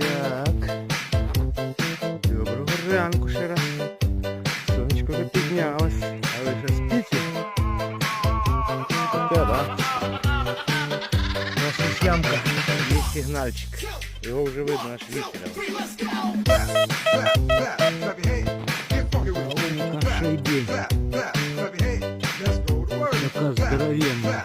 Так. Доброго ранку ще раз. Сонечко вже піднялось. А ви ще спите? Таке, да? Наша ямка. Є сигнальчик. Його вже видно аж вітером. Яка шайбень. Така здоровенна.